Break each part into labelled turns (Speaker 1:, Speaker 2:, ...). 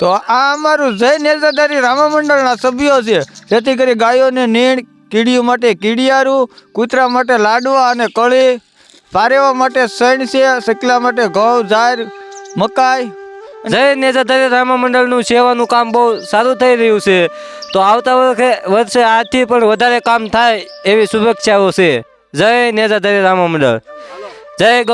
Speaker 1: તો આ અમારું જય નેતાધારી રામા મંડળના સભ્યો છે. જેથી કરી ગાયોને નીણ, કીડીઓ માટે કીડિયારું, કૂતરા માટે લાડવા અને કળી, પારેવા માટે સૈણ છે સકલા માટે ઘઉં જાર મકાઈ.
Speaker 2: જય નેજાધારી રામા મંડળનું સેવાનું કામ બહુ સારું થઈ રહ્યું છે. તો આવતા વર્ષે વર્ષે આજથી પણ વધારે કામ થાય એવી શુભેચ્છાઓ છે. જય નેતાધારી રામા મંડળ જય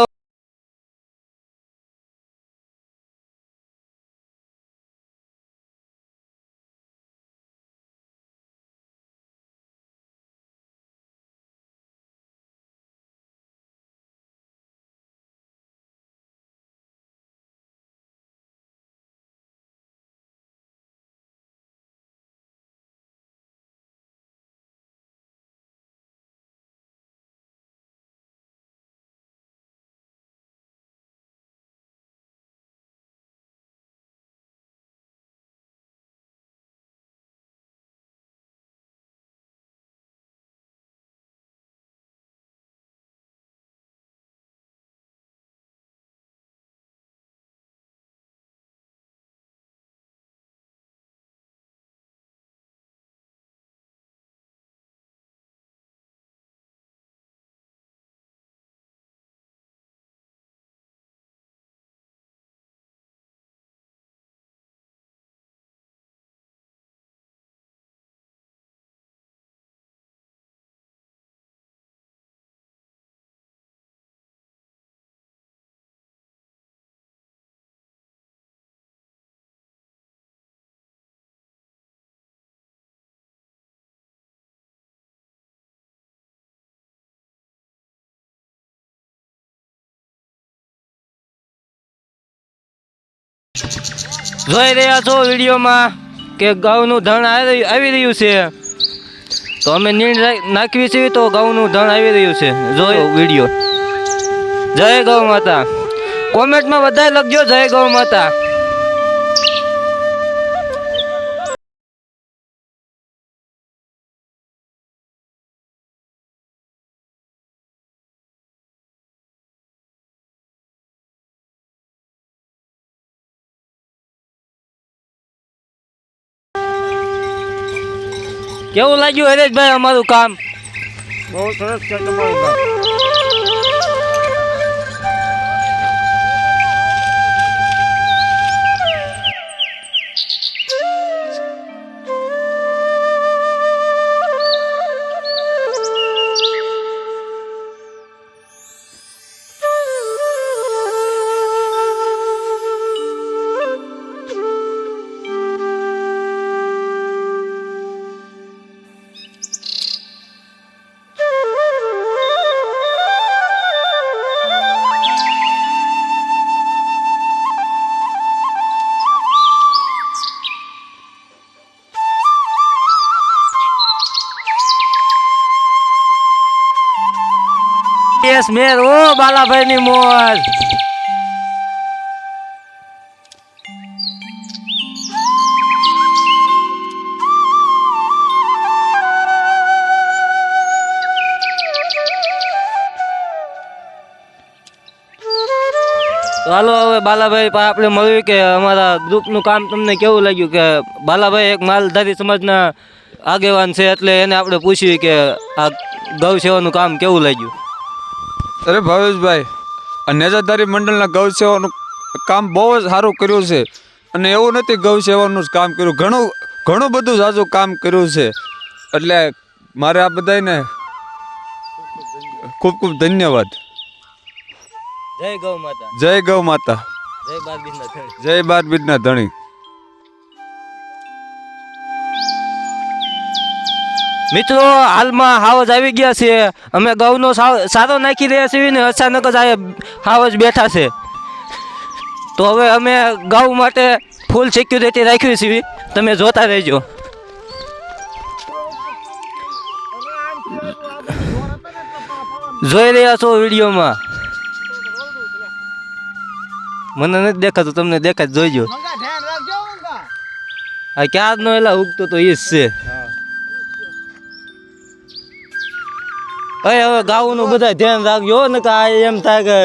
Speaker 2: જોઈ રહ્યા છો વિડીયોમાં કે ઘઉંનું ધણ આવી રહ્યું- છે. તો અમે નીણ નાખવી છે તો ઘઉંનું ધણ આવી રહ્યું છે. જોયો વીડિયો. જય ગૌ માતા. કોમેન્ટમાં બધા લખજો જય ગૌ માતા. કેવું લાગ્યું હરેશભાઈ અમારું કામ?
Speaker 1: બહુ સરસ છે તમારું કામ.
Speaker 2: યસ મેર, ઓ બાલાભાઈની મોજ. હાલો હવે બાલાભાઈ આપણે મળ્યું કે અમારા ગ્રુપનું કામ તમને કેવું લાગ્યું કે બાલાભાઈ એક માલધારી સમાજના આગેવાન છે એટલે એને આપણે પૂછ્યું કે આ ગૌ સેવાનું કામ કેવું લાગ્યું?
Speaker 1: અરે ભાવેશભાઈ આ નેજાદારી મંડળના ગૌ સેવાનું કામ બહુ જ સારું કર્યું છે. અને એવું નથી ગૌ સેવાનું જ કામ કર્યું. ઘણું ઘણું બધું જાજુ કામ કર્યું છે. એટલે મારે આ બધાને ખૂબ ખૂબ ધન્યવાદ.
Speaker 2: જય ગૌ માતા.
Speaker 1: જય ગૌ માતા.
Speaker 2: જય બાર બીજના ધણી. મિત્રો હાલમાં હાવજ આવી ગયા છે. અમે ગૌનો સારો નાખી રહ્યા છીએ ને અચાનક જ આ હાવજ બેઠા છે. તો હવે અમે ગૌ માટે ફૂલ સિક્યુરિટી રાખી છીએ તમે જોતા રહેજો. જોઈ રહ્યા છો વિડીયોમાં? મને નથી દેખાતું તમને દેખાય જોઈજો. આ ક્યાં નો એલા ઉગતો તો એ જ છે. અરે હવે ગાઉનું બધા ધ્યાન રાખજો ને કે આ એમ થાય કે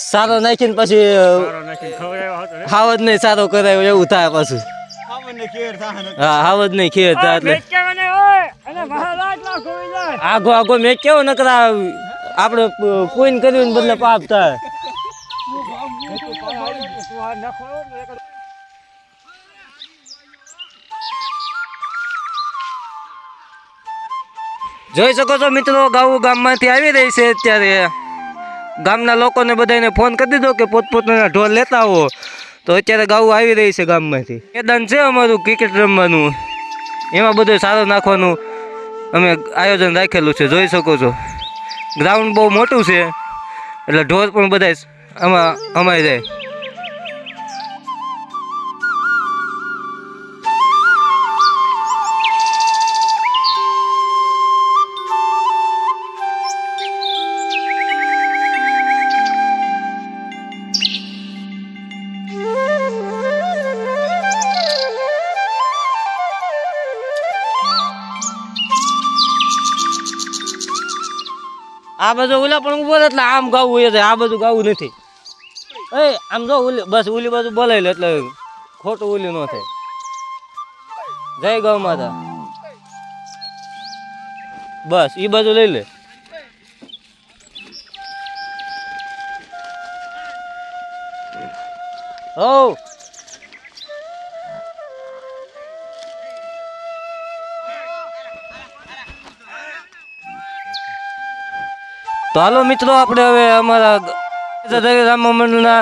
Speaker 2: સારો નાખીને પછી હાવજ નહીં સારો કરાયો એવું થાય પાછું. હા હાવ નહીં ખેર થાય એટલે. આગો આગો મેં કેવો નકરા આપણે કોઈને કર્યું ને બદલે પાપ થાય. જોઈ શકો છો મિત્રો, ગાઉ ગામમાંથી આવી રહી છે અત્યારે. ગામના લોકોને બધાને ફોન કરી દીધો કે પોતપોતાના ઢોલ લેતા આવો. તો અત્યારે ગાઉ આવી રહી છે ગામમાંથી. મેદાન છે અમારું ક્રિકેટ રમવાનું. એમાં બધું સારું નાખવાનું અમે આયોજન રાખેલું છે, જોઈ શકો છો. ગ્રાઉન્ડ બહુ મોટું છે, એટલે ઢોર પણ બધા આમાં અમાઈ જાય. આ બધું ઓલા પણ ઊભો રહે એટલે આમ ગાવું હોય છે આ બધું ગાવું નથી એ આમ જો ઓલી બસ ઓલી બાજુ બોલાવી લે એટલે ખોટું ઓલી ન થાય જય ગૌ માતા બસ એ બાજુ લઈ લે હો તો હાલો મિત્રો, આપણે હવે અમારા રામ મંડળના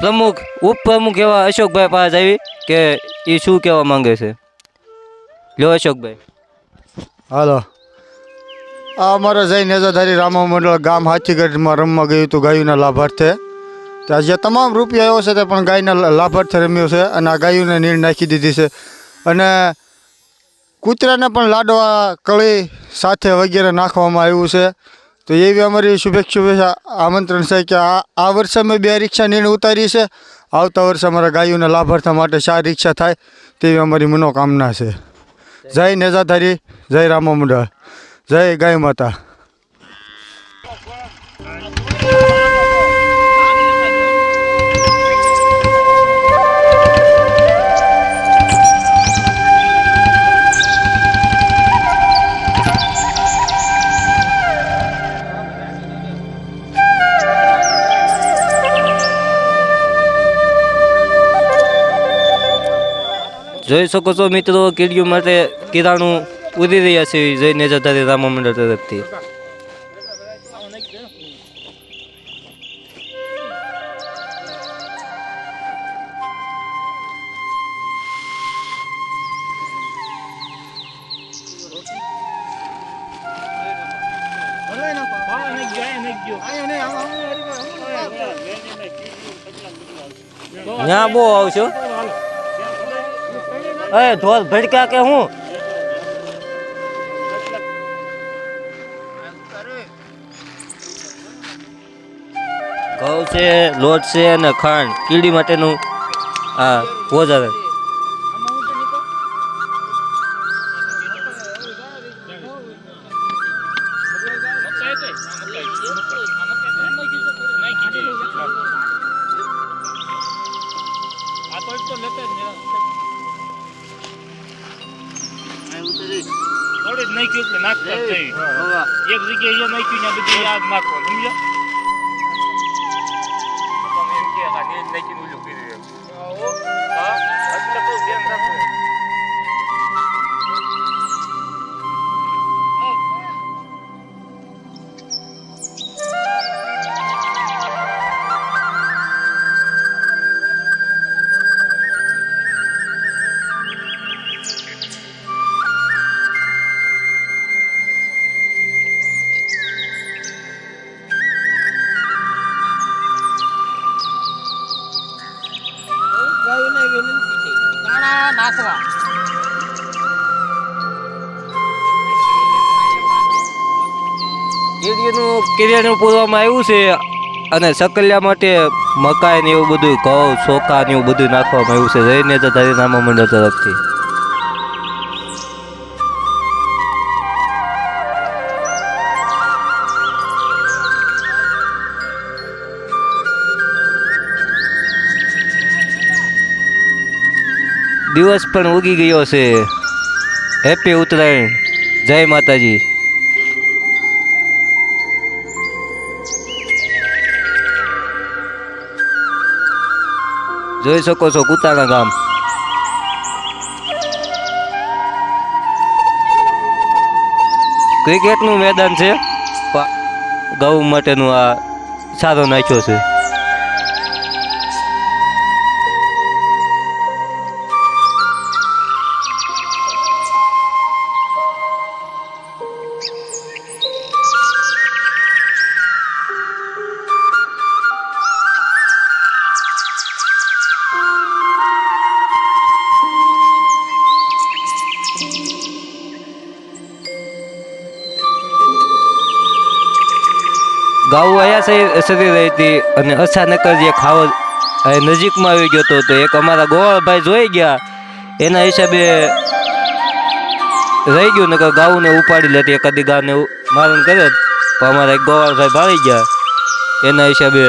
Speaker 2: પ્રમુખ, ઉપપ્રમુખ એવા અશોકભાઈ પાસે આવી કે એ શું કહેવા માંગે છે? લ્યો અશોકભાઈ.
Speaker 3: હાલો. આ અમારા જય નેજાધારી રામ મંડળ ગામ હાથીગઢમાં રમવા ગયું હતું, ગાયુના લાભાર્થે. ત્યાં જે તમામ રૂપિયા આવ્યો છે તે પણ ગાયના લાભાર્થે રમ્યો છે અને આ ગાયોને નીર નાખી દીધી છે. અને કૂતરાને પણ લાડવા, કળી સાથે વગેરે નાખવામાં આવ્યું છે. તો એવી અમારી શુભેચ્છ, શુભેચ્છા, આમંત્રણ છે કે આ આ વર્ષે અમે બે રિક્ષા નીણ ઉતારી છે આવતા વર્ષે અમારા ગાયોના લાભાર્થા માટે ચાર રિક્ષા થાય તેવી અમારી મનોકામના છે. જય નેજાધારી, જય રામા મંડળ, જય ગાય માતા.
Speaker 2: જોઈ શકો છો મિત્રો, કીડીઓ માટે કિરાણું ઉડી રહ્યા છે જય નેજાધારી રામ મંડળ તરફથી. ત્યાં બહુ આવશો? એ ઢોલ ભડક્યા કે હું? ઘઉં છે, લોટ છે અને ખાંડ. કીડી માટેનું આ ભોજન કિરેણું પૂરવામાં આવ્યું છે અને સકલિયા માટે મકાઈ ને એવું બધું ઘઉં ચોખા ને એવું બધું નાખવામાં આવ્યું છે. રહીને તો ધરીનામા મંડળ તરફથી. દિવસ પણ ઉગી ગયો છે. હેપી ઉત્તરાયણ. જય માતાજી. જોઈ શકો છો કુતાણા ગામ. ક્રિકેટનું મેદાન છે. ગૌ માટેનું આ સારો નાખ્યો છે. સરી રહી હતી અને અચાનક જ એક ખાવો નજીકમાં આવી ગયો હતો તો એક અમારા ગોવાળભાઈ જોઈ ગયા. એના હિસાબે રહી ગયું, નકર ગાઉને ઉપાડી લેતી કદી ગાને મારણ કરે તો અમારા એક ગોવાળભાઈ ભાળી ગયા. એના હિસાબે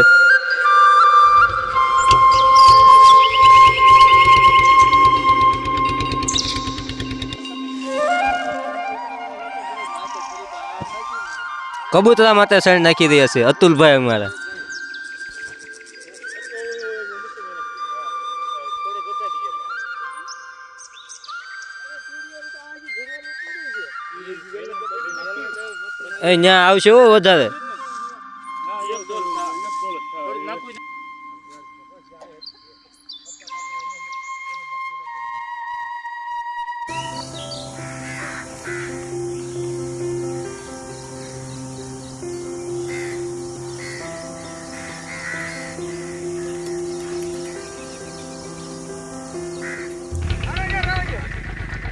Speaker 2: કબૂતરા માટે સાઈડ નાખી રહ્યા છે અતુલભાઈ અમારા. અહીંયા આવશે વધારે.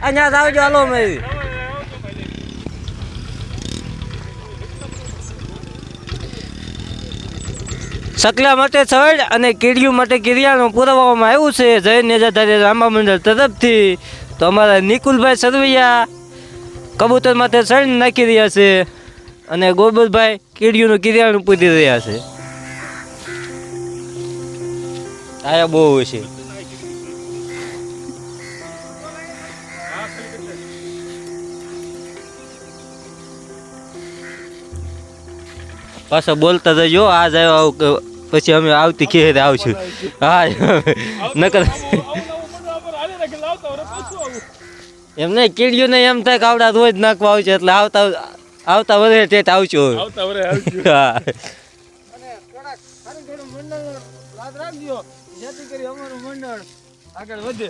Speaker 2: અહીંયા આવજો, હાલો મેરી સકલા માટે સળ અને કીડિયું માટે કિરિયાનું પુરાવવામાં આવ્યું છે. જૈન નેજાધારી રામા મંડળ તરફથી. તો અમારા નિકુલભાઈ સરવૈયા કબૂતર માટે સળ નાખી રહ્યા છે અને ગોબરભાઈ કીડિયુંનું કિરિયાનું પૂરી રહ્યા છે. આયા બહુ છે. પાછા બોલતા જજો આજ આવ્યો આવું કે પછી અમે આવતી ખેર આવશું. હા નકર એમ નહીં કીડીયું ને એમ થાય કે આવડા રોજ નાખવા આવશે એટલે આવતા આવતા વધે ટેટ આવજો હા.
Speaker 1: અને થોડાક સારું થોડું મંડળ યાદ રાખજો જેથી કરી અમારું મંડળ આગળ વધે.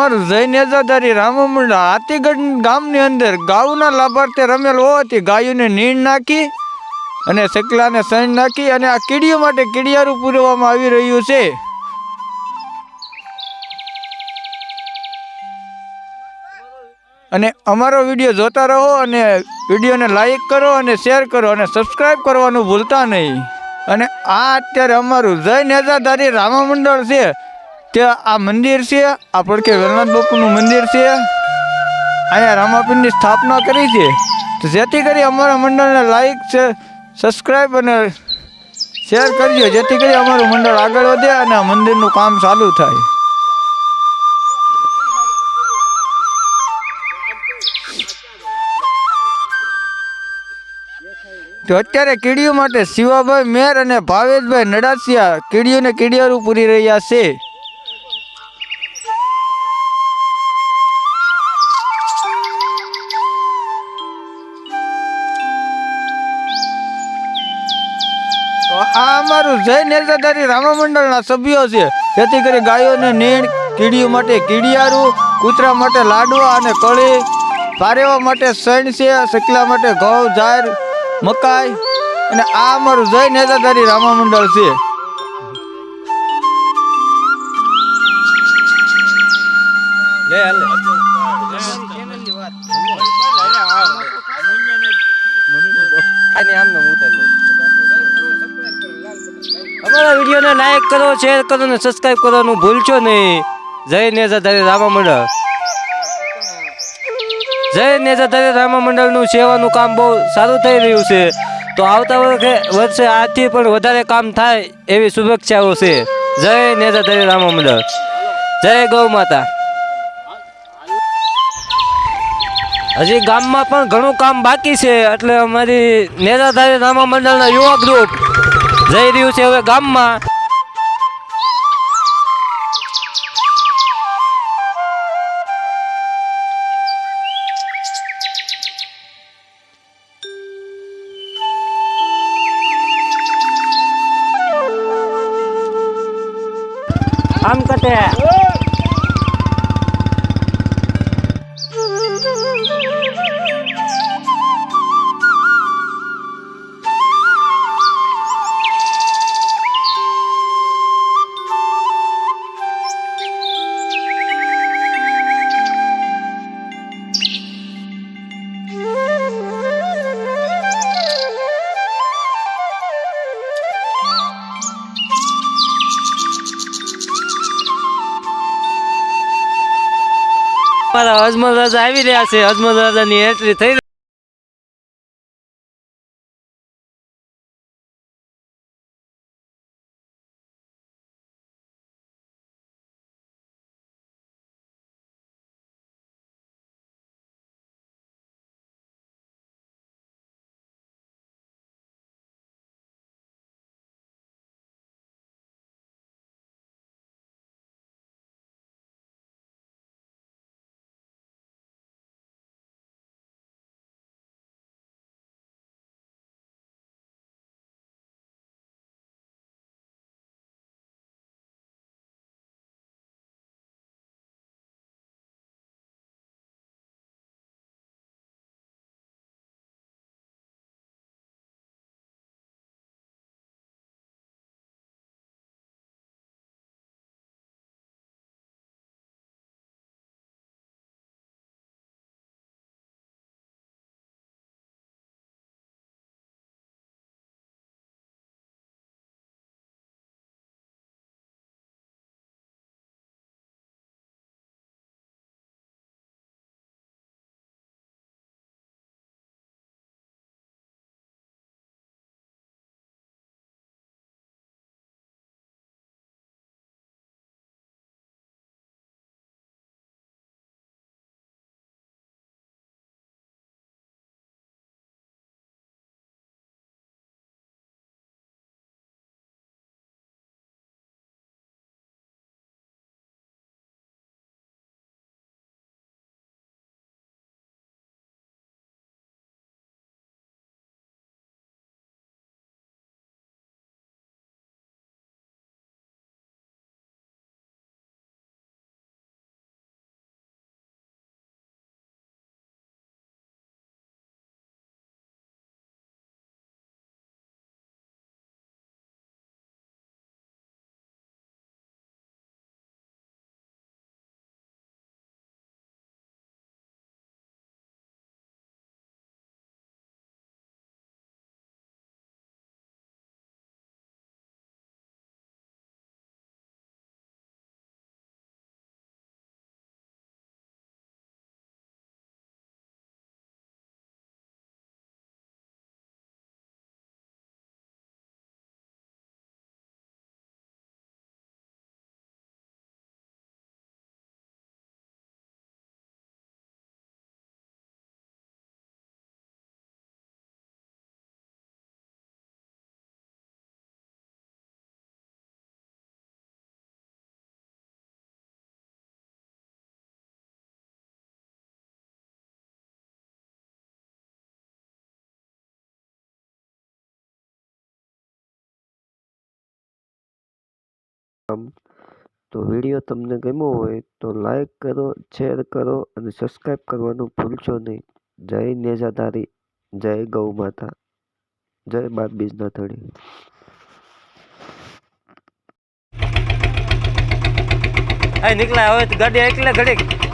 Speaker 1: અમારું જૈન એજાદારી રામમુંડા હાથીગઢ ગામની અંદર ગાઉના લાભાર્થે રમેલ હોવાથી ગાયોને નીણ નાખી અને સકલાને સણ નાખી અને આ કીડીઓ માટે કીડિયારું પૂરવામાં આવી રહ્યું છે. અને અમારો વીડિયો જોતા રહો અને વિડીયોને લાઈક કરો અને શેર કરો અને સબસ્ક્રાઈબ કરવાનું ભૂલતા નહીં. અને આ અત્યારે અમારું જય નેજાધારી રામા મંડળ છે. તે આ મંદિર છે, આ પડખે વેલનાથ બાપુનું મંદિર છે. અહીંયા રામાપીરની સ્થાપના કરી છે. તો જેથી કરી અમારા મંડળને લાઈક છે સબસ્ક્રાઈબ અને શેર કરજો. જેથી કરી અમારું મંડળ આગળ વધે અને આ મંદિરનું કામ ચાલુ થાય. તો અત્યારે કીડીઓ માટે શિવાભાઈ મેર અને ભાવેશભાઈ નડાસિયા કીડીઓને કીડીયારું પૂરી રહ્યા છે. જય નેજાદારી રામા મંડળના સભ્યો છે જેથી કરી ગાયોને નીણ કીડીઓ માટે કીડિયારું કૂતરા માટે લાડવા અને કળી પારેવા માટે સૈણ છે સકલા માટે ઘઉં જાર મકાઈ અને આ અમારું જય નેજાદારી રામા મંડળ છે
Speaker 2: આમને ઉતારી અમારા વિડીયોને લાઈક કરો શેર કરો ને સબસ્ક્રાઇબ કરવાનું ભૂલશો નહીં. જય નેજાધારી રામા મંડળ જય નેજાધારી રામા મંડળનું સેવાનું કામ બહુ સારું થઈ રહ્યું છે. તો આવતા વર્ષે આથી પણ વધારે કામ થાય એવી શુભેચ્છાઓ છે. જય નેજાધારી રામા મંડળ જય ગૌ માતા. હજી ગામમાં પણ ઘણું કામ બાકી છે, એટલે અમારી નેતાધારી રામા મંડળના યુવા ગ્રુપ જઈ રહ્યું છે હવે ગામમાં આમ કતે અજમલ રાજા આવી રહ્યા છે. અજમલ રાજાની એન્ટ્રી થઈ
Speaker 4: તો વીડિયો તમને ગમ્યો હોય તો લાઈક કરો શેર કરો અને સબસ્ક્રાઈબ કરવાનું ભૂલશો નહીં. જય નેજાધારી, જય ગૌ માતા, જય બાપ બીજના થડી
Speaker 2: આ નીકળ્યા હવે ગાડી એકલા ઘડીક.